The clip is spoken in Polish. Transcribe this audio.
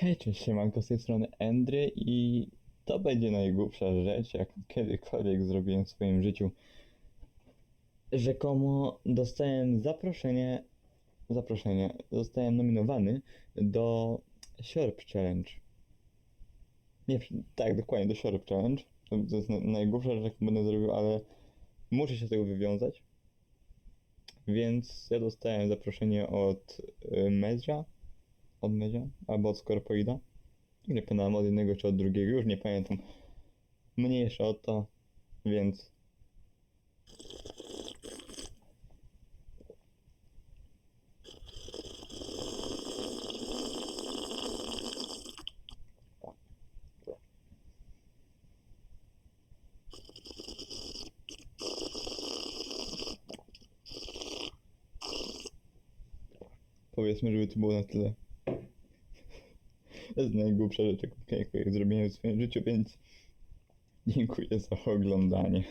Hej, cześć, siemanko, z tej strony Endry i to będzie najgłupsza rzecz, jak kiedykolwiek zrobiłem w swoim życiu. Rzekomo dostałem zaproszenie, zaproszenie, zostałem nominowany do Siorb Challenge. Nie, tak, dokładnie, do Siorb Challenge. To, jest na- najgłupsza rzecz, jaką będę zrobił, ale muszę się z tego wywiązać. Więc ja dostałem zaproszenie od y, Medzia, od Medzia, albo od Skorpoida. Nie pamiętam od jednego czy od drugiego, już nie pamiętam. Mniejsza o to, więc. Powiedzmy, żeby to było na tyle. To jest najgłupsza rzecz, jaką zrobiłem w swoim życiu, więc dziękuję za oglądanie.